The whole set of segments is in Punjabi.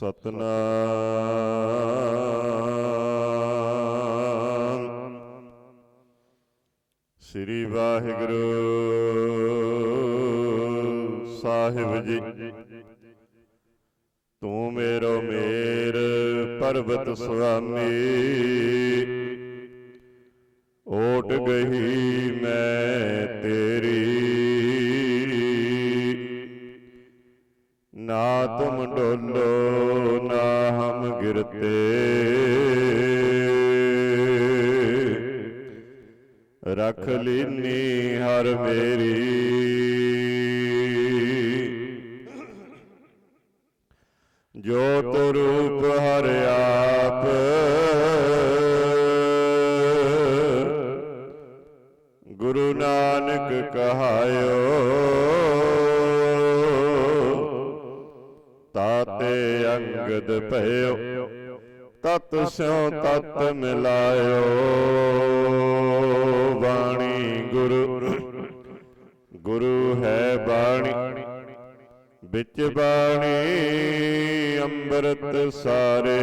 ਸਤਨਾਮ। ਸ੍ਰੀ ਵਾਹਿਗੁਰੂ ਸਾਹਿਬ ਜੀ ਤੂੰ ਮੇਰੋ ਮੇਰ ਪਰਬਤ ਸੁਆਮੀ। ਰਖ ਲੀਨੀ ਹਰ ਮੇਰੀ। ਜੋਤ ਰੂਪ ਹਰ ਆਪ। ਗੁਰੂ ਨਾਨਕ ਕਹਾਇਓ। ਤਾਤੇ ਅੰਗਦ ਭਇਓ। ਤਤ ਸਿਉ ਤਤ ਮਿਲਾਇਓ। ਬਾਣੀ ਗੁਰੂ। ਗੁਰੂ ਹੈ ਬਾਣੀ। ਵਿੱਚ ਬਾਣੀ ਅੰਮ੍ਰਿਤ ਸਾਰੇ।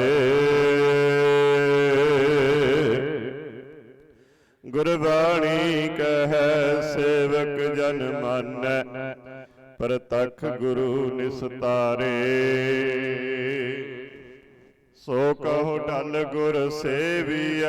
ਗੁਰਬਾਣੀ ਕਹੈ ਸੇਵਕ ਜਨ ਮਾਨੈ। ਪ੍ਰਤਖ ਗੁਰੂ ਨਿਸਤਾਰੇ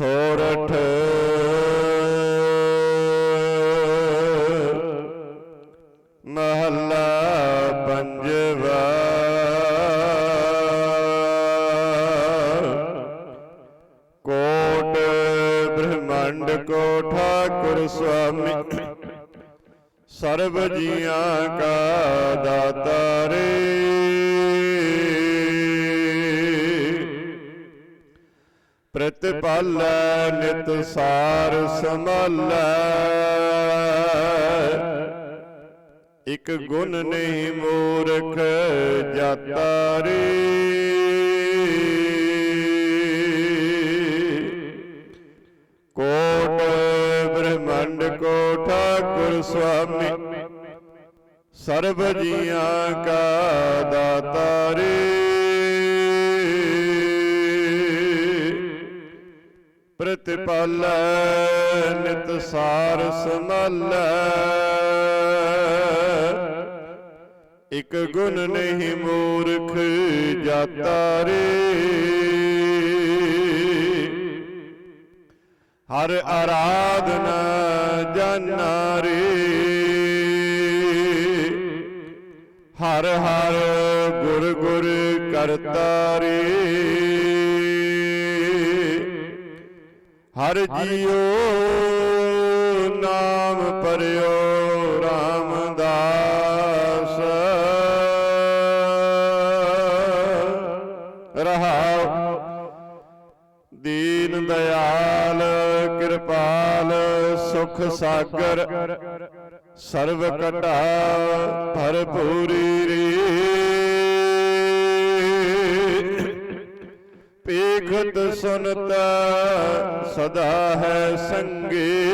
ਸੋਰਠ। ਮਹੱਲਾ ਪੰਜਵਾ। ਕੋਟ ਬ੍ਰਹਮੰਡ ਕੋ ਠਾਕੁਰ ਸੁਆਮੀ ਸਰਬ ਜੀਆਂ ਕਾ ਦਾਤਾਰੇ ਪ੍ਰਤਿਪਾਲੈ ਨਿਤ ਸਾਰ ਸੰਭਾਲੈ। ਇਕ ਗੁਣ ਨਹੀਂ ਮੂਰਖ ਜਾਤਾ ਰੇ। ਕੋਟ ਬ੍ਰਹਮੰਡ ਕੋ ਠਾਕੁਰ ਸੁਆਮੀ, ਸਰਬ ਜੀਆਂ ਕਾ ਦਾਤਾ ਰੇ। ਪ੍ਰਤਿਪਾਲੈ, ਨਿਤ ਸਾਰ ਸੰਭਾਲੈ ਇਕ ਗੁਣ ਨਹੀਂ ਮੂਰਖ ਜਾਤਾ ਰੇ। ਹਰ ਆਰਾਧਨਾ ਜਾਨਾ ਰੇ। ਹਰ ਹਰ ਗੁਰ ਗੁਰ ਕਰਤਾ ਰੇ। ਹਰ ਜੀਓ ਨਾਮ ਪਰਿਓ ਰਾਮਦਾਸ। ਰਹਾਉ ਦੀਨ ਦਇਆਲ, ਕਿਰਪਾਲ, ਸੁਖ ਸਾਗਰ ਸਰਬ ਕਟਾ, ਭਰਪੂਰੀ ਰੇ ਪੇਖਤ ਸੁਨਤ ਸਦਾ ਹੈ ਸੰਗੇ।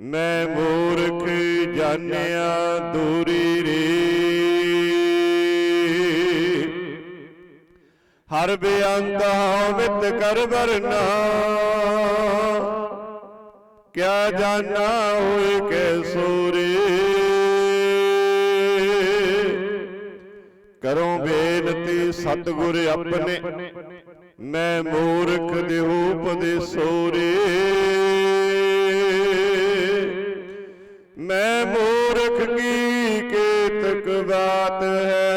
ਮੈਂ ਮੂਰਖ ਜਾਣਿਆ ਦੂਰੀ ਰੇ। ਹਰ ਬੇਅੰਤ ਮਿਤ ਕਰ ਵਰਨਾ। ਕਿਆ ਜਾਣਾ ਹੋਏ ਕੈ ਸੂਰੇ। ਸਤਿਗੁਰ ਆਪਣੇ ਮੈਂ ਮੂਰਖ ਦੇ ਉਪਦੇਸੋ ਰੇ ਮੈਂ ਮੂਰਖ ਕੀ ਕੇਤਕ ਬਾਤ ਹੈ?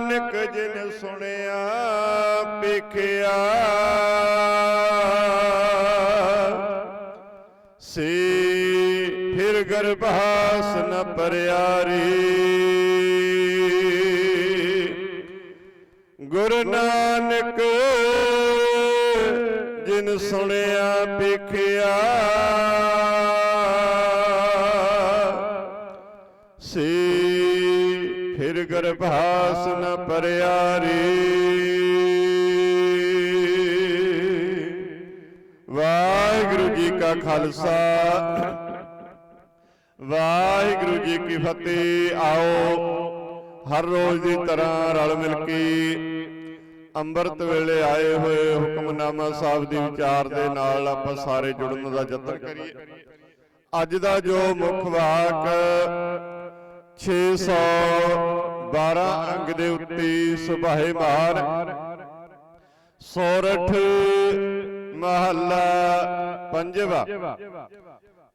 ਨਾਨਕ ਜਿਨ ਸੁਣਿਆ ਵੇਖਿਆ। ਸੇ ਫਿਰ ਗਰਭਾਸ ਨ ਪਰਿਆਰੀ। ਗੁਰ ਨਾਨਕ ਜਿਨ ਸੁਣਿਆ ਵੇਖਿਆ। ਗਰਭਾਸ ਨ ਪਰਿਆਰੀ। ਵਾਹਿਗੁਰੂ ਜੀ ਕਾ ਖਾਲਸਾ। ਵਾਹਿਗੁਰੂ ਜੀ ਕੀ ਫਤਿਹ। ਆਓ, ਹਰ ਰੋਜ਼ ਦੀ ਤਰ੍ਹਾਂ ਰਲ ਮਿਲ ਕੇ ਅੰਮ੍ਰਿਤ ਵੇਲੇ ਆਏ ਹੋਏ ਹੁਕਮਨਾਮਾ ਸਾਹਿਬ ਦੀ ਵਿਚਾਰ ਦੇ ਨਾਲ ਆਪਾਂ ਸਾਰੇ ਜੁੜਨ ਦਾ ਯਤਨ ਕਰੀਏ। ਅੱਜ ਦਾ ਜੋ ਮੁੱਖ ਵਾਕ 612 ਅੰਗ ਦੇ ਉੱਤੇ ਸੁਭਾਏ ਮਾਰ ਸੋਰਠ ਮਹੱਲਾ ਪੰਜਵਾ।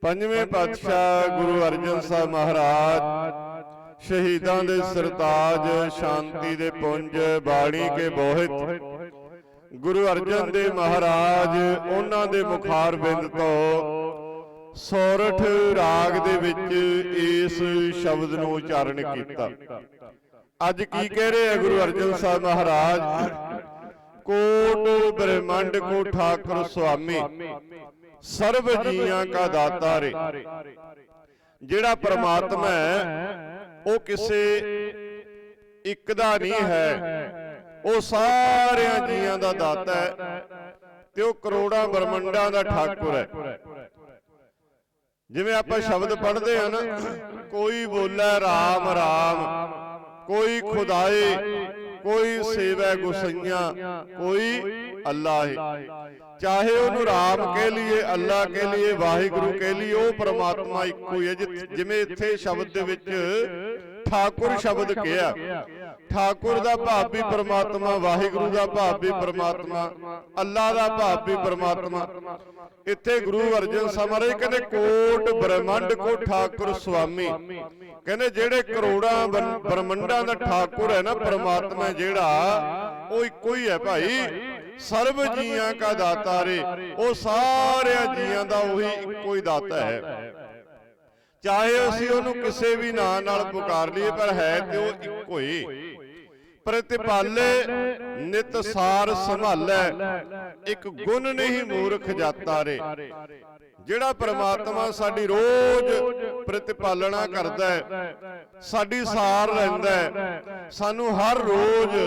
ਪੰਜਵੇਂ। ਪਾਤਸ਼ਾਹ ਗੁਰੂ ਅਰਜਨ ਸਾਹਿਬ ਮਹਾਰਾਜ। ਸ਼ਹੀਦਾਂ ਦੇ ਸਰਤਾਜ ਸ਼ਾਂਤੀ ਦੇ ਪੁੰਜ ਬਾਣੀ ਕੇ ਬੋਹਿਤ। ਗੁਰੂ ਅਰਜਨ ਦੇ ਮਹਾਰਾਜ ਉਹਨਾਂ ਦੇ ਮੁਖਾਰ ਬਿੰਦ ਤੋਂ। ਸੋਰਠ ਰਾਗ ਦੇ ਵਿੱਚ ਇਸ ਸ਼ਬਦ ਨੂੰ ਉਚਾਰਨ ਕੀਤਾ। ਅੱਜ ਕੀ ਕਹਿ ਰਹੇ ਆ ਗੁਰੂ ਅਰਜਨ ਸਾਹਿਬ ਮਹਾਰਾਜ? ਕੋਟ ਬ੍ਰਹਮੰਡ ਕੋ ਠਾਕੁਰ ਸੁਆਮੀ। ਸਰਬ ਜੀਆਂ ਕਾ ਦਾਤਾ ਰੇ। ਜਿਹੜਾ ਪ੍ਰਮਾਤਮਾ ਹੈ ਉਹ ਕਿਸੇ ਇੱਕ ਦਾ ਨਹੀਂ ਹੈ। ਉਹ ਸਾਰਿਆਂ ਜੀਆਂ ਦਾ ਦਾਤਾ ਹੈ। ਤੇ ਉਹ ਕਰੋੜਾਂ ਬ੍ਰਹਮੰਡਾਂ ਦਾ ਠਾਕੁਰ ਹੈ। ਜਿਵੇਂ ਆਪਾਂ ਸ਼ਬਦ ਪੜ੍ਹਦੇ ਆ ਨਾ ਕੋਈ ਬੋਲੇ RAM RAM ਕੋਈ ਖੁਦਾਏ ਕੋਈ ਸੇਵੈ ਗੁਸਈਆਂ ਕੋਈ ਅੱਲਾ ਹੈ ਚਾਹੇ ਉਹਨੂੰ ਰਾਮ ਕਹਿ ਲਈਏ ਅੱਲਾ ਕਹਿ ਲਈਏ ਵਾਹਿਗੁਰੂ ਕਹਿ ਲਈਏ ਉਹ ਪ੍ਰਮਾਤਮਾ ਇੱਕੋ ਹੀ ਹੈ ਜਿਵੇਂ ਇੱਥੇ ਸ਼ਬਦ ਦੇ ਵਿੱਚ ਠਾਕੁਰ ਸ਼ਬਦ ਕਿਹਾ। ਠਾਕੁਰ ਦਾ ਭਾਵ ਵੀ ਪ੍ਰਮਾਤਮਾ ਵਾਹਿਗੁਰੂ ਦਾ ਭਾਵ ਵੀ ਪ੍ਰਮਾਤਮਾ ਅੱਲਾ ਦਾ ਭਾਵ ਵੀ ਪ੍ਰਮਾਤਮਾ। ਇੱਥੇ ਗੁਰੂ ਅਰਜਨ ਸਾਹਿਬ ਮਹਾਰਾਜ ਕਹਿੰਦੇ ਕੋਟ ਬ੍ਰਹਮੰਡ ਕੋ ਠਾਕੁਰ ਸੁਆਮੀ। ਕਹਿੰਦੇ ਜਿਹੜੇ ਕਰੋੜਾਂ ਬ੍ਰਹਮੰਡਾਂ ਦਾ ਠਾਕੁਰ ਹੈ ਨਾ ਪ੍ਰਮਾਤਮਾ ਜਿਹੜਾ ਉਹ ਇੱਕੋ ਹੀ ਹੈ ਭਾਈ। ਸਰਬ ਜੀਆਂ ਕਾ ਦਾਤਾ ਰੇ। ਉਹ ਸਾਰਿਆਂ ਜੀਆਂ ਦਾ ਉਹੀ ਇੱਕੋ ਹੀ। ਦਾਤਾ ਹੈ। ਚਾਹੇ ਅਸੀਂ ਉਹਨੂੰ ਕਿਸੇ ਵੀ ਨਾਂ ਨਾਲ ਪੁਕਾਰ ਲਈਏ ਪਰ ਹੈ ਤੇ ਉਹ ਇੱਕੋ ਹੀ। ਪ੍ਰਤਿਪਾਲੇ ਨਿਤ ਸਾਰ ਸੰਭਾਲੈ। ਇੱਕ ਗੁਣ ਨਹੀਂ ਮੂਰਖ ਜਾਤਾ ਰੇ। ਜਿਹੜਾ ਪ੍ਰਮਾਤਮਾ ਸਾਡੀ ਰੋਜ਼ ਪ੍ਰਤਿਪਾਲਣਾ ਕਰਦਾ ਹੈ ਸਾਡੀ ਸਾਰ ਲੈਂਦਾ ਹੈ। ਸਾਨੂੰ ਹਰ ਰੋਜ਼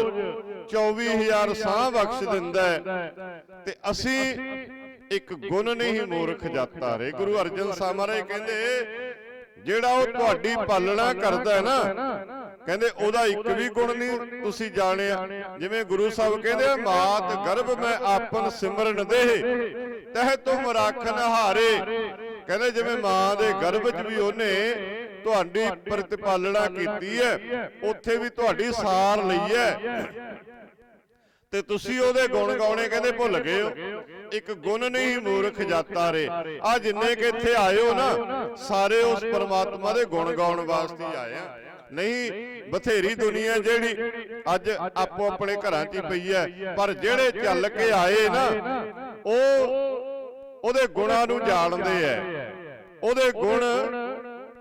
24000 ਸਾਹ ਬਖਸ਼ ਦਿੰਦਾ ਹੈ। ਤੇ ਅਸੀਂ ਇੱਕ ਗੁਣ ਨਹੀਂ ਮੂਰਖ ਜਾਤਾ ਰੇ। ਗੁਰੂ ਅਰਜਨ ਸਾਹਿਬ ਮਹਾਰਾਜ ਕਹਿੰਦੇ ਜਿਹੜਾ ਉਹ ਤੁਹਾਡੀ ਪਾਲਣਾ ਕਰਦਾ ਹੈ ਨਾ ਕਹਿੰਦੇ ਉਹਦਾ ਇੱਕ ਵੀ ਗੁਣ ਨਹੀਂ ਤੁਸੀਂ ਜਾਣਿਆ। ਜਿਵੇਂ ਗੁਰੂ ਸਾਹਿਬ ਕਹਿੰਦੇ ਆ, ਮਾਤ ਗਰਭ ਮੈਂ ਆਪਨ ਸਿਮਰਨ ਦੇਹ ਤਹ ਤੁਮ ਰਾਖਨ ਹਾਰੇ। ਕਹਿੰਦੇ ਜਿਵੇਂ ਮਾਂ ਦੇ ਗਰਭ 'ਚ ਵੀ ਉਹਨੇ ਤੁਹਾਡੀ ਪ੍ਰਤਿਪਾਲਣਾ ਕੀਤੀ ਹੈ ਉੱਥੇ ਵੀ ਤੁਹਾਡੀ ਸਾਰ ਲਈ ਹੈ। ਤੇ ਤੁਸੀਂ ਉਹਦੇ ਗੁਣ ਗਾਉਣੇ ਕਹਿੰਦੇ ਭੁੱਲ ਗਏ ਹੋ। ਇੱਕ ਗੁਣ ਨਹੀਂ ਮੂਰਖ ਜਾਤਾ ਰੇ। ਆ ਜਿੰਨੇ ਕਿ ਇੱਥੇ ਹੋ ਨਾ ਸਾਰੇ ਉਸ ਪਰਮਾਤਮਾ ਦੇ ਗੁਣ ਗਾਉਣ ਵਾਸਤੇ ਆਏ ਆ। ਨਹੀਂ ਬਥੇਰੀ ਦੁਨੀਆ ਜਿਹੜੀ ਅੱਜ ਆਪੋ ਆਪਣੇ ਘਰਾਂ 'ਚ ਹੀ ਪਈ ਹੈ। ਪਰ ਜਿਹੜੇ ਚੱਲ ਕੇ ਆਏ ਨਾ ਉਹ ਉਹਦੇ ਗੁਣਾਂ ਨੂੰ ਜਾਣਦੇ ਐ ਉਹਦੇ ਗੁਣ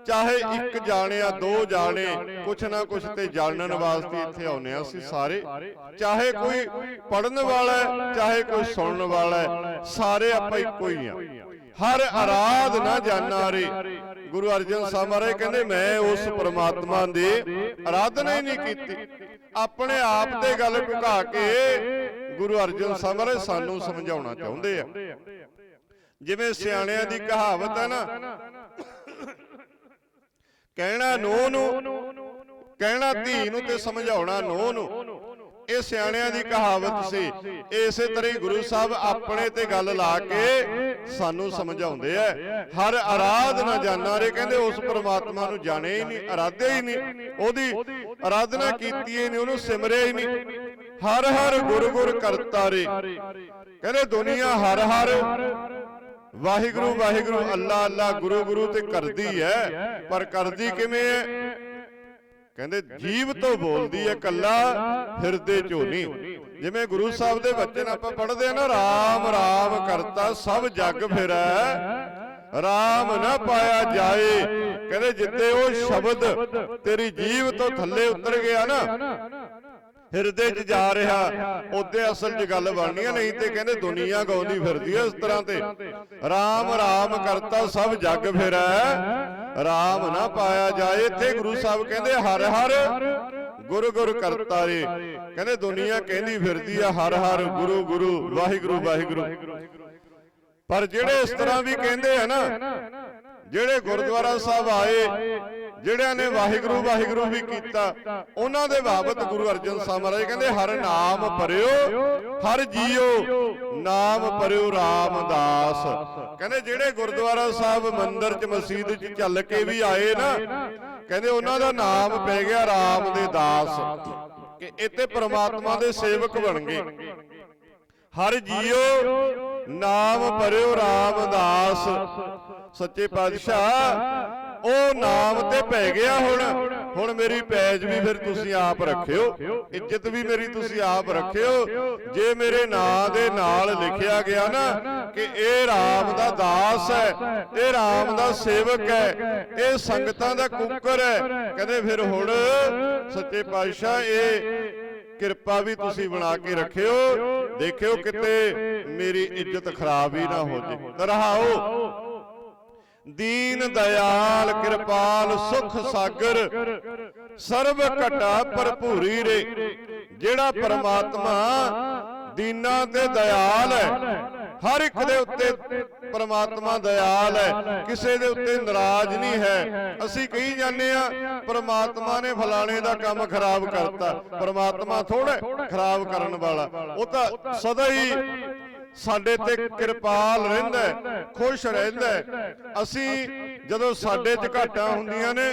ਚਾਹੇ ਇੱਕ ਜਾਣਿਆ ਦੋ ਜਾਣੇ ਕੁਛ ਨਾ ਕੁਛ ਤੇ ਜਾਣਨ ਵਾਸਤੇ ਇੱਥੇ ਆਉਨੇ ਆ ਅਸੀਂ ਸਾਰੇ। ਚਾਹੇ ਕੋਈ ਪੜਨ ਵਾਲਾ ਹੈ ਚਾਹੇ ਕੋਈ ਸੁਣਨ ਵਾਲਾ ਹੈ ਸਾਰੇ ਆਪਾਂ ਇੱਕੋ ਹੀ ਆ। ਹਰ ਆਰਾਧ ਨਾ ਜਾਣਾ ਰੇ ਗੁਰੂ ਅਰਜਨ ਸਾਹਿਬ ਮਹਾਰਾਜ ਕਹਿੰਦੇ ਮੈਂ ਉਸ ਪ੍ਰਮਾਤਮਾ ਦੀ ਆਰਾਧਨਾ ਹੀ ਨਹੀਂ ਕੀਤੀ। ਆਪਣੇ ਆਪ ਤੇ ਗੱਲ ਝੁਕਾ ਕੇ ਗੁਰੂ ਅਰਜਨ ਸਾਹਿਬ ਮਹਾਰਾਜ ਸਾਨੂੰ ਸਮਝਾਉਣਾ ਚਾਹੁੰਦੇ ਆ। ਜਿਵੇਂ ਸਿਆਣਿਆਂ ਦੀ ਕਹਾਵਤ ਹੈ ਨਾ ਕਹਿਣਾ ਨੋ ਨੂੰ ਕਹਿਣਾ ਧੀ ਨੂੰ ਤੇ ਸਮਝਾਉਣਾ ਨੋ। ਨੂੰ। ਇਹ ਸਿਆਣਿਆਂ ਦੀ ਕਹਾਵਤ ਸੀ। ਇਸੇ ਤਰ੍ਹਾਂ ਹੀ ਗੁਰੂ ਸਾਹਿਬ ਆਪਣੇ ਤੇ ਗੱਲ ਲਾ ਕੇ ਸਾਨੂੰ ਸਮਝਾਉਂਦੇ ਐ ਹਰ ਆਰਾਧਨਾ ਜਾਣਾ ਰੇ। ਕਹਿੰਦੇ ਉਸ ਪ੍ਰਮਾਤਮਾ ਨੂੰ ਜਾਣਿਆ ਹੀ ਨਹੀਂ ਆਰਾਧਿਆ ਹੀ ਨਹੀਂ। ਉਹਦੀ ਆਰਾਧਨਾ ਕੀਤੀ ਹੀ ਨਹੀਂ ਉਹਨੂੰ ਸਿਮਰਿਆ ਹੀ ਨਹੀਂ। ਹਰ ਹਰ ਗੁਰ ਗੁਰ ਕਰਤਾ ਰੇ। ਕਹਿੰਦੇ ਦੁਨੀਆ ਹਰ ਹਰ ਵਾਹਿਗੁਰੂ ਵਾਹਿਗੁਰੂ ਅੱਲਾ ਅੱਲਾ ਗੁਰੂ ਗੁਰੂ ਤੇ ਕਰਦੀ ਹੈ। ਪਰ ਕਰਦੀ ਕਿਵੇਂ ਹੈ? ਕਹਿੰਦੇ ਜੀਵ ਤੋਂ ਬੋਲਦੀ ਹੈ ਕੱਲਾ ਹਿਰਦੇ ਚੋਂ ਨਹੀਂ ਜਿਵੇਂ ਗੁਰੂ ਸਾਹਿਬ ਦੇ ਬਚਨ ਆਪਾਂ ਪੜ੍ਹਦੇ ਆ ਨਾ ਰਾਮ ਰਾਮ ਕਰਤਾ ਸਭ ਜਗ ਫਿਰੈ। ਰਾਮ ਨਾ ਪਾਇਆ ਜਾਏ। ਕਹਿੰਦੇ ਜਿੱਤੇ ਉਹ ਸ਼ਬਦ ਤੇਰੀ ਜੀਵ ਤੋਂ ਥੱਲੇ ਉਤਰ ਗਿਆ ਨਾ। ਹਿਰਦੇ 'ਚ ਜਾ ਰਿਹਾ। ਉਹਦੇ ਅਸਲ 'ਚ ਗੱਲ ਬਣਨੀ ਨਹੀਂ ਤੇ ਕਹਿੰਦੇ ਦੁਨੀਆ ਗਾਉਂਦੀ ਫਿਰਦੀ ਐ ਇਸ ਤਰ੍ਹਾਂ ਤੇ। ਰਾਮ ਰਾਮ ਕਰਤਾ ਸਭ ਜਗ ਫਿਰੈ ਰਾਮ ਨਾ ਪਾਇਆ ਜਾਏ ਇੱਥੇ ਗੁਰੂ ਸਾਹਿਬ ਕਹਿੰਦੇ ਹਰ ਹਰ ਗੁਰ ਗੁਰ ਕਰਤਾ ਰੇ। ਕਹਿੰਦੇ ਦੁਨੀਆ ਕਹਿੰਦੀ ਫਿਰਦੀ ਆ ਹਰ ਹਰ ਗੁਰੂ ਗੁਰੂ ਵਾਹਿਗੁਰੂ ਵਾਹਿਗੁਰੂ ਪਰ ਜਿਹੜੇ ਇਸ ਤਰ੍ਹਾਂ ਵੀ ਕਹਿੰਦੇ ਆ ਨਾ ਜਿਹੜੇ ਗੁਰਦੁਆਰਾ ਸਾਹਿਬ ਆਏ ਜਿਹੜਿਆਂ ਨੇ ਵਾਹਿਗੁਰੂ ਵਾਹਿਗੁਰੂ ਵੀ ਕੀਤਾ, ਉਹਨਾਂ ਦੇ ਬਾਬਤ ਗੁਰੂ ਅਰਜਨ ਸਾਹਿਬ ਮਹਾਰਾਜ ਕਹਿੰਦੇ, ਹਰ ਨਾਮ ਭਰਿਓ ਹਰ ਜੀਓ, ਨਾਮ ਭਰਿਓ ਰਾਮਦਾਸ। ਕਹਿੰਦੇ, ਜਿਹੜੇ ਗੁਰਦੁਆਰਾ ਸਾਹਿਬ ਮੰਦਿਰ ਚ ਮਸਜਿਦ ਚ ਚੱਲ ਕੇ ਵੀ ਆਏ ਨਾ, ਕਹਿੰਦੇ ਉਹਨਾਂ ਦਾ ਨਾਮ ਪੈ ਗਿਆ ਰਾਮ ਦੇ ਦਾਸ। ਕਿ ਇੱਥੇ ਪ੍ਰਮਾਤਮਾ ਦੇ ਸੇਵਕ ਬਣ ਗਏ। ਹਰ ਜੀਓ, ਨਾਮ ਭਰਿਓ ਰਾਮਦਾਸ। ਸੱਚੇ ਪਾਤਸ਼ਾਹ ਉਹ ਨਾਮ ਤੇ ਪੈ ਗਿਆ ਹੁਣ। ਹੁਣ ਮੇਰੀ ਪੈਜ ਵੀ ਫਿਰ ਤੁਸੀਂ ਆਪ ਰੱਖਿਓ। ਇੱਜ਼ਤ ਵੀ ਮੇਰੀ ਤੁਸੀਂ ਆਪ ਰੱਖਿਓ। ਜੇ ਮੇਰੇ ਨਾਂ ਦੇ ਨਾਲ ਲਿਖਿਆ ਗਿਆ ਨਾ ਕਿ ਇਹ ਰਾਮ ਦਾ ਦਾਸ ਹੈ ਇਹ ਰਾਮ ਦਾ ਸੇਵਕ ਹੈ ਇਹ ਸੰਗਤਾਂ ਦਾ ਕੁੱਕਰ ਹੈ, ਕਹਿੰਦੇ ਫਿਰ ਹੁਣ ਸੱਚੇ ਪਾਤਸ਼ਾਹ, ਇਹ ਕਿਰਪਾ ਵੀ ਤੁਸੀਂ ਬਣਾ ਕੇ ਰੱਖਿਓ। ਦੇਖਿਓ ਕਿਤੇ ਮੇਰੀ ਇੱਜ਼ਤ ਖਰਾਬ ਹੀ ਨਾ ਹੋ ਜੇ ਤਰਹਾਓ ਦੀਨ ਦਇਆਲ, ਕਿਰਪਾਲ, ਸੁਖ ਸਾਗਰ। ਸਰਬ ਘਟਾ ਭਰਪੂਰੀ ਰੇ। ਜਿਹੜਾ ਪਰਮਾਤਮਾ ਦੀਨਾਂ ਤੇ ਦਇਆਲ ਹੈ, ਹਰ ਇੱਕ ਦੇ ਉੱਤੇ ਪਰਮਾਤਮਾ ਦਇਆਲ ਹੈ, ਕਿਸੇ ਦੇ ਉੱਤੇ ਨਾਰਾਜ਼ ਨਹੀਂ ਹੈ। ਅਸੀਂ ਕਹੀ ਜਾਂਦੇ ਆ ਪਰਮਾਤਮਾ ਨੇ ਫਲਾਣੇ ਦਾ ਕੰਮ ਖਰਾਬ ਕਰਤਾ। ਪਰਮਾਤਮਾ ਥੋੜਾ ਖਰਾਬ ਕਰਨ ਵਾਲਾ। ਉਹ ਤਾਂ ਸਦਾ ਹੀ ਸਾਡੇ ਤੇ ਕਿਰਪਾਲ ਰਹਿੰਦਾ ਖੁਸ਼ ਰਹਿੰਦਾ। ਅਸੀਂ ਜਦੋਂ ਸਾਡੇ 'ਚ ਘਾਟਾਂ ਹੁੰਦੀਆਂ ਨੇ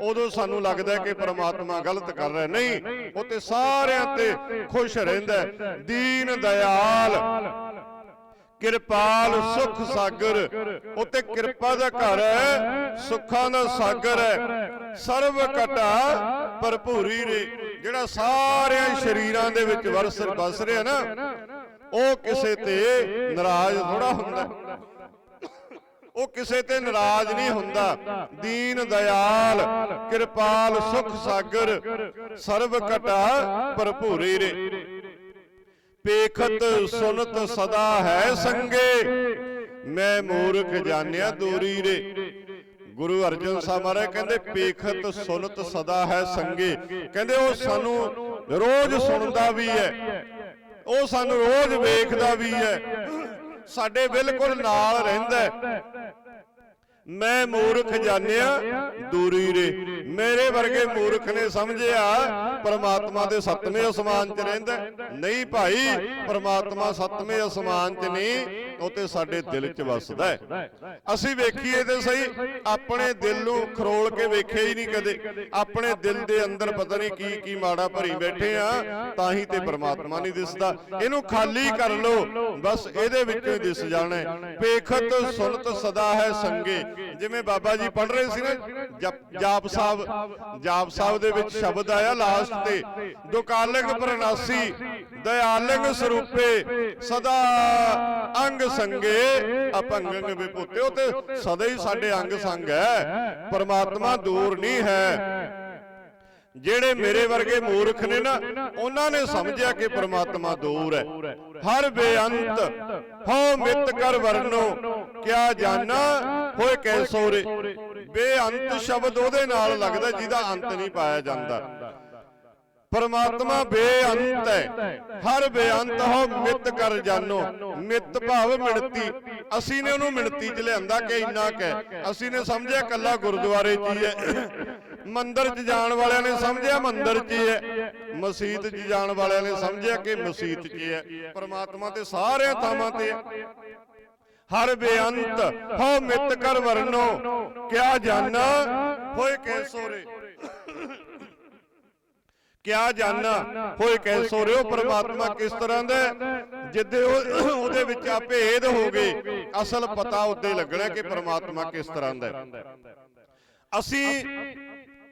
ਉਦੋਂ ਸਾਨੂੰ ਲੱਗਦਾ ਕਿ ਪ੍ਰਮਾਤਮਾ ਗਲਤ ਕਰ ਰਿਹਾ। ਨਹੀਂ ਉਹ ਤੇ ਸਾਰਿਆਂ ਤੇ ਖੁਸ਼ ਰਹਿੰਦਾ। ਦੀਨ ਦਇਆਲ ਕਿਰਪਾਲ ਸੁਖ ਸਾਗਰ। ਉੱਤੇ ਕਿਰਪਾ ਦਾ ਘਰ ਹੈ ਸੁੱਖਾਂ ਦਾ ਸਾਗਰ ਹੈ। ਸਰਬ ਘਟਾ ਭਰਪੂਰੀ ਰੇ। ਜਿਹੜਾ ਸਾਰਿਆਂ ਸ਼ਰੀਰਾਂ ਦੇ ਵਿੱਚ ਵਰਸ ਬਸ ਰਿਹਾ ਨਾ। ਉਹ ਕਿਸੇ ਤੇ ਨਾਰਾਜ਼ ਥੋੜਾ ਹੁੰਦਾ। ਉਹ ਕਿਸੇ ਤੇ ਨਾਰਾਜ਼ ਨਹੀਂ ਹੁੰਦਾ। ਦੀਨ ਦਇਆਲ ਕਿਰਪਾਲ ਸੁਖ ਸਾਗਰ ਸਰਬ ਘਟਾ ਭਰਪੂਰੀ ਰੇ ਪੇਖਤ ਸੁਨਤ ਸਦਾ ਹੈ ਸੰਗੇ। ਮੈਂ ਮੂਰਖ ਜਾਣਿਆ ਦੂਰੀ ਰੇ। ਗੁਰੂ ਅਰਜਨ ਸਾਹਿਬ ਮਹਾਰਾਜ ਕਹਿੰਦੇ ਪੇਖਤ ਸੁਨਤ ਸਦਾ ਹੈ ਸੰਗੇ। ਕਹਿੰਦੇ ਉਹ ਸਾਨੂੰ ਰੋਜ਼ ਸੁਣਦਾ ਵੀ ਹੈ। ਉਹ ਸਾਨੂੰ ਰੋਜ਼ ਵੇਖਦਾ ਵੀ ਹੈ। ਸਾਡੇ ਬਿਲਕੁਲ ਨਾਲ ਰਹਿੰਦਾ ਮੈਂ ਮੂਰਖ ਜਾਣਿਆ, ਦੂਰੀ ਰੇ। ਮੇਰੇ ਵਰਗੇ ਮੂਰਖ ਨੇ ਸਮਝਿਆ, ਪਰਮਾਤਮਾ ਦੇ ਸੱਤਵੇਂ ਅਸਮਾਨ 'ਚ ਰਹਿੰਦਾ ਨਹੀਂ ਭਾਈ, ਪਰਮਾਤਮਾ ਸੱਤਵੇਂ ਅਸਮਾਨ 'ਚ ਨਹੀਂ, ਉਹ ਤੇ ਸਾਡੇ ਦਿਲ 'ਚ ਵੱਸਦਾ ਹੈ। ਅਸੀਂ ਵੇਖੀਏ ਤੇ ਸਹੀ, ਆਪਣੇ ਦਿਲ ਨੂੰ ਖਰੋਲ ਕੇ ਵੇਖਿਆ ਹੀ ਨਹੀਂ ਕਦੇ। ਆਪਣੇ ਦਿਲ ਦੇ ਅੰਦਰ ਪਤਾ ਨਹੀਂ ਕੀ ਕੀ ਮਾੜਾ ਭਰੀ ਬੈਠੇ ਆ, ਤਾਂ ਹੀ ਤੇ ਪਰਮਾਤਮਾ ਨਹੀਂ ਦਿਸਦਾ। ਇਹਨੂੰ ਖਾਲੀ ਕਰ ਲੋ ਬਸ ਇਹਦੇ ਵਿੱਚੋਂ ਹੀ ਦਿਸ ਜਾਣਾ ਹੈ। ਪੇਖਤ ਸੁਨਤ ਸਦਾ ਹੈ ਸੰਗੇ। ਜਿਵੇਂ ਬਾਬਾ ਜੀ ਪੜ੍ਹ ਰਹੇ ਸੀ ਨਾ ਜਪ- ਸਾਹਿਬ ਜਾਪ ਸਾਹਿਬ ਦੇ ਵਿੱਚ ਸ਼ਬਦ ਆਇਆ ਲਾਸਟ ਤੇ ਦੁਕਾਲਕ ਪ੍ਰਨਾਸੀ ਦਇਆਲੰਗ ਸਰੂਪੇ ਸਦਾ ਅੰਗ ਸੰਗੇ ਅਪੰਗੰਗ ਵਿਭੂਤੇ ਉਹ ਤੇ ਸਦਾ ਹੀ ਸਾਡੇ ਅੰਗ ਸੰਗ ਹੈ। ਪਰਮਾਤਮਾ ਦੂਰ ਨਹੀਂ ਹੈ। ਜਿਹੜੇ ਮੇਰੇ ਵਰਗੇ ਮੂਰਖ ਨੇ ਨਾ ਉਹਨਾਂ ਨੇ ਸਮਝਿਆ ਕਿ ਪ੍ਰਮਾਤਮਾ ਦੂਰ ਹੈ। ਹਰ ਬੇਅੰਤ ਹਉ ਮਿਤ ਕਰ ਵਰਨੋ ਕਿਆ ਜਾਣਾ ਹੋਏ ਕੈਸੋ ਰੇ ਬੇਅੰਤ ਸ਼ਬਦ ਉਹਦੇ ਨਾਲ ਲੱਗਦਾ ਜਿਹਦਾ ਅੰਤ ਨਹੀਂ ਪਾਇਆ ਜਾਂਦਾ। ਪਰਮਾਤਮਾ ਬੇਅੰਤ ਹੈ। ਹਰ ਬੇਅੰਤ ਹੋ ਮਿਤ ਕਰ ਜਾਨੋ। ਮਿਤ ਭਾਵ ਮਿਣਤੀ। ਅਸੀਂ ਨੇ ਉਹਨੂੰ ਮਿਣਤੀ ਚ ਲਿਆਂਦਾ ਕਿ ਇੰਨਾ ਕਹਿ ਅਸੀਂ ਨੇ ਸਮਝਿਆ ਕੱਲਾ ਗੁਰਦੁਆਰੇ 'ਚ ਹੀ ਹੈ। ਮੰਦਿਰ 'ਚ ਜਾਣ ਵਾਲਿਆਂ ਨੇ ਸਮਝਿਆ ਮੰਦਿਰ 'ਚ ਹੀ ਹੈ। ਮਸਜਿਦ 'ਚ ਜਾਣ ਵਾਲਿਆਂ ਨੇ ਸਮਝਿਆ ਕਿ ਮਸਜਿਦ 'ਚ ਹੀ ਹੈ। ਪਰਮਾਤਮਾ ਤੇ ਸਾਰਿਆਂ ਥਾਵਾਂ ਤੇ ਹੈ। ਹਰ ਬੇਅੰਤ ਹੋ ਮਿਤ ਕਰ ਵਰਨੋ ਕਿਆ ਜਾਣਾ ਹੋਏ ਕੈਸੋ ਰੇ ਕਿਆ ਜਾਣਾ ਹੋਏ ਕੈਸੋ ਰਿਓ ਪਰਮਾਤਮਾ ਕਿਸ ਤਰ੍ਹਾਂ ਦਾ? ਜਿੱਦੇ ਉਹ ਉਹਦੇ ਵਿੱਚ ਆ ਭੇਦ ਹੋ ਗਏ ਅਸਲ ਪਤਾ ਉੱਤੇ ਲੱਗਣਾ ਕਿ ਪਰਮਾਤਮਾ ਕਿਸ ਤਰ੍ਹਾਂ ਦਾ। ਅਸੀਂ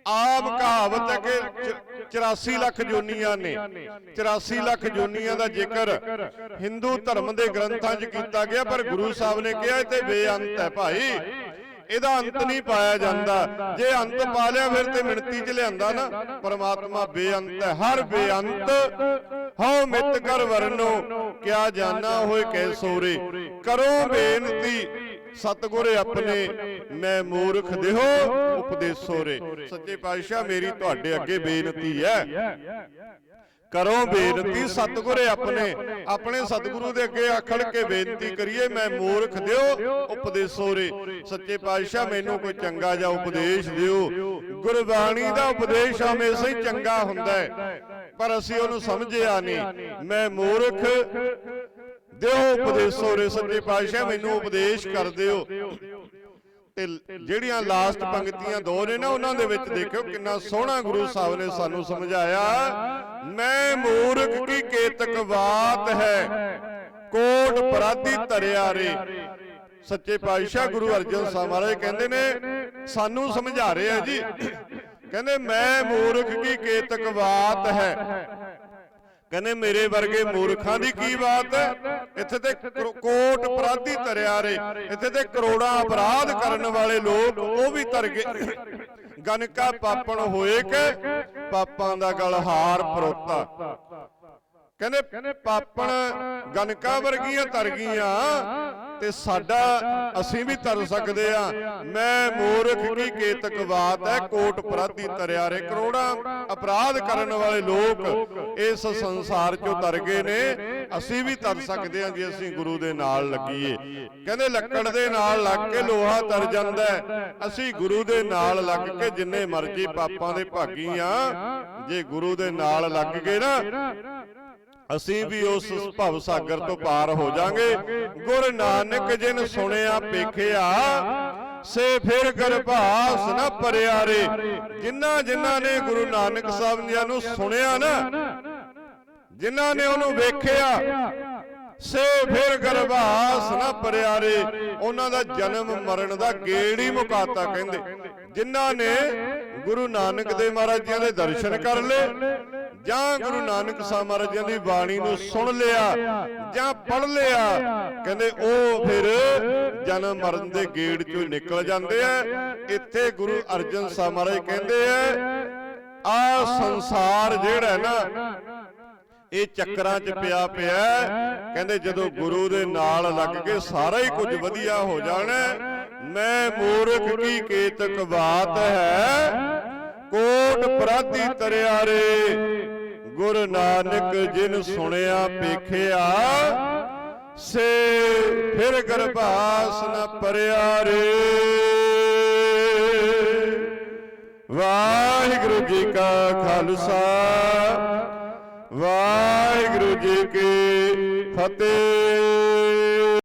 ਆਮ ਕਹਾਵਤ ਹੈ ਕਿ ਚ- 84 ਲੱਖ ਜੋਨੀਆਂ ਨੇ। 84 ਲੱਖ ਜੋਨੀਆਂ ਦਾ ਜ਼ਿਕਰ ਹਿੰਦੂ ਧਰਮ ਦੇ ਗ੍ਰੰਥਾਂ 'ਚ ਕੀਤਾ ਗਿਆ ਪਰ ਗੁਰੂ ਸਾਹਿਬ ਨੇ ਕਿਹਾ ਇਹ ਤੇ ਬੇਅੰਤ ਹੈ ਭਾਈ। ਇਹਦਾ ਅੰਤ ਨਹੀਂ ਪਾਇਆ ਜਾਂਦਾ। ਜੇ ਅੰਤ ਪਾ ਲਿਆ ਫਿਰ ਤੇ ਮਿਣਤੀ 'ਚ ਲਿਆਂਦਾ ਨਾ। ਪਰਮਾਤਮਾ ਬੇਅੰਤ ਹੈ। ਹਰ ਬੇਅੰਤ ਹਉ ਮਿਤ ਕਰ ਵਰਨੋ ਕਿਆ ਜਾਣਾ ਹੋਏ ਕੈ ਸੋਰੇ। ਕਰੋ ਬੇਨਤੀ ਸਤਿਗੁਰ ਆਪਣੇ ਮੈਂ ਮੂਰਖ ਦੇਹੋ ਉਪਦੇਸੋ ਰੇ ਸੱਚੇ ਪਾਤਸ਼ਾਹ, ਮੇਰੀ ਤੁਹਾਡੇ ਅੱਗੇ ਬੇਨਤੀ ਹੈ। ਕਰੋ ਬੇਨਤੀ, ਸਤਿਗੁਰ ਆਪਣੇ ਆਪਣੇ ਸਤਿਗੁਰੂ ਦੇ ਅੱਗੇ ਆਖੜ ਕੇ ਬੇਨਤੀ ਕਰੀਏ, ਮੈਂ ਮੂਰਖ ਦਿਓ ਉਪਦੇਸੋ ਰੇ ਸੱਚੇ ਪਾਤਸ਼ਾਹ, ਮੈਨੂੰ ਕੋਈ ਚੰਗਾ ਜਾਂ ਉਪਦੇਸ਼ ਦਿਓ। ਗੁਰਬਾਣੀ ਦਾ ਉਪਦੇਸ਼ ਹਮੇਸ਼ਾ ਹੀ ਚੰਗਾ ਹੁੰਦਾ ਹੈ। ਪਰ ਅਸੀਂ ਉਹਨੂੰ ਸਮਝਿਆ ਨਹੀਂ। ਮੈਂ ਮੂਰਖ ਦਿਓ ਉਪਦੇਸੋ ਰੇ ਸੱਚੇ ਪਾਤਸ਼ਾਹ ਮੈਨੂੰ ਉਪਦੇਸ਼ ਕਰ ਦਿਓ। ਤੇ ਜਿਹੜੀਆਂ ਲਾਸਟ ਪੰਕਤੀਆਂ ਦੋ ਨੇ ਨਾ ਉਹਨਾਂ ਦੇ ਵਿੱਚ ਦੇਖਿਓ ਕਿੰਨਾ ਸੋਹਣਾ ਗੁਰੂ ਸਾਹਿਬ ਨੇ ਸਾਨੂੰ ਸਮਝਾਇਆ। ਮੈਂ ਮੂਰਖ ਕੀ ਕੇਤਕ ਬਾਤ ਹੈ? ਕੋਟ ਪਰਾਧੀ ਧਰਿਆ ਰੇ। ਸੱਚੇ ਪਾਤਸ਼ਾਹ ਗੁਰੂ ਅਰਜਨ ਸਾਹਿਬ ਮਹਾਰਾਜ ਕਹਿੰਦੇ ਨੇ ਸਾਨੂੰ ਸਮਝਾ ਰਹੇ ਆ ਜੀ। ਕਹਿੰਦੇ ਮੈਂ ਮੂਰਖ ਕੀ ਕੇਤਕ ਬਾਤ ਹੈ? ਕਹਿੰਦੇ ਮੇਰੇ ਵਰਗੇ ਮੂਰਖਾਂ ਦੀ ਕੀ ਬਾਤ ਹੈ? ਇੱਥੇ ਤੇ ਕੋਟ ਅਪਰਾਧੀ ਧਰਿਆ ਰੇ। ਇੱਥੇ ਤੇ ਕਰੋੜਾਂ ਅਪਰਾਧ ਕਰਨ ਵਾਲੇ ਲੋਕ ਉਹ ਵੀ ਧਰ ਗਏ। ਗਨਕਾ ਪਾਪਣ ਹੋਏ ਕਿ ਪਾਪਾਂ ਦਾ ਗਲ ਹਾਰ ਪਰੋਤਾ। ਕਹਿੰਦੇ ਪਾਪਣ ਗਨਕਾ ਵਰਗੀਆਂ ਤਰ ਗਈਆਂ ਤੇ ਸਾਡਾ ਅਸੀਂ ਵੀ ਤਰ ਸਕਦੇ ਆ। ਮੈਂ ਮੂਰਖ ਕੀ ਕੇਤਕ ਬਾਤ ਹੈ? ਕੋਟ ਅਪਰਾਧੀ ਤਰਿਆ ਰੇ ਕਰੋੜਾਂ। ਅਪਰਾਧ ਕਰਨ ਵਾਲੇ ਲੋਕ ਇਸ ਸੰਸਾਰ ਚੋਂ ਤਰ ਗਏ ਨੇ। ਅਸੀਂ ਵੀ ਤਰ ਸਕਦੇ ਆ ਜੇ ਅਸੀਂ ਗੁਰੂ ਦੇ ਨਾਲ ਲੱਗੀਏ ਕਹਿੰਦੇ ਲੱਕੜ ਦੇ ਨਾਲ ਲੱਗ ਕੇ ਲੋਹਾ ਤਰ ਜਾਂਦਾ। ਅਸੀਂ ਗੁਰੂ ਦੇ ਨਾਲ ਲੱਗ ਕੇ ਜਿੰਨੇ ਮਰਜ਼ੀ ਪਾਪਾਂ ਦੇ ਭਾਗੀ ਆ ਜੇ ਗੁਰੂ ਦੇ ਨਾਲ ਲੱਗ ਗਏ ਨਾ ਅਸੀਂ ਵੀ ਉਸ ਭਵ ਸਾਗਰ ਤੋਂ ਪਾਰ ਹੋ ਜਾਾਂਗੇ ਗੁਰ ਨਾਨਕ ਜਿਨ ਸੁਣਿਆ ਪੇਖਿਆ ਸੇ ਫਿਰ ਗਰਭਾਸ ਨਾ ਪਰਿਆਰੇ ਜਿਨ੍ਹਾਂ ਜਿਨ੍ਹਾਂ ਨੇ ਗੁਰੂ ਨਾਨਕ ਸਾਹਿਬ ਜੀ ਨੂੰ ਸੁਣਿਆ ਨਾ ਜਿਨ੍ਹਾਂ ਨੇ ਉਹਨੂੰ ਵੇਖਿਆ ਸੇ ਫਿਰ ਗਰਭਾਸ ਨਾ ਪਰਿਆਰੇ ਉਹਨਾਂ ਦਾ ਜਨਮ ਮਰਨ ਦਾ ਗੇੜ ਹੀ ਮੁਕਾਤਾ ਕਹਿੰਦੇ। ਜਿਨ੍ਹਾਂ ਨੇ ਗੁਰੂ ਨਾਨਕ ਦੇ ਮਹਾਰਾਜਾਂ ਦੇ ਦਰਸ਼ਨ ਕਰ ਲਏ। ਜਾਂ ਗੁਰੂ ਨਾਨਕ ਸਾਹਿਬ ਮਹਾਰਾਜਾਂ ਦੀ ਬਾਣੀ ਨੂੰ ਸੁਣ ਲਿਆ ਜਾਂ ਪੜ ਲਿਆ ਕਹਿੰਦੇ ਉਹ ਫਿਰ ਜਨਮ ਮਰਨ ਦੇ ਗੇੜ ਚੋਂ ਨਿਕਲ ਜਾਂਦੇ ਆ। ਇੱਥੇ ਗੁਰੂ ਅਰਜਨ ਸਾਹਿਬ ਮਹਾਰਾਜ ਕਹਿੰਦੇ ਆ ਆ ਸੰਸਾਰ ਜਿਹੜਾ ਨਾ ਇਹ ਚੱਕਰਾਂ 'ਚ ਪਿਆ ਪਿਆ। ਕਹਿੰਦੇ ਜਦੋਂ ਗੁਰੂ ਦੇ ਨਾਲ ਲੱਗ ਕੇ ਸਾਰਾ ਹੀ ਕੁਝ ਵਧੀਆ ਹੋ ਜਾਣਾ। ਮੈਂ ਮੂਰਖ ਕੀ ਕੇਤਕ ਬਾਤ ਹੈ। ਕੋਟ ਪ੍ਰਾਧੀ ਤਰਿਆ ਰੇ ਗੁਰੂ ਨਾਨਕ ਜਿਨ ਸੁਣਿਆ ਪੇਖਿਆ ਸੇ ਫਿਰ ਗਰਭਾਸ ਨ ਪਰਿਆ ਰੇ। ਵਾਹਿਗੁਰੂ ਜੀ ਕਾ ਖਾਲਸਾ, ਵਾਹਿਗੁਰੂ ਜੀ ਕੀ ਫਤਿਹ।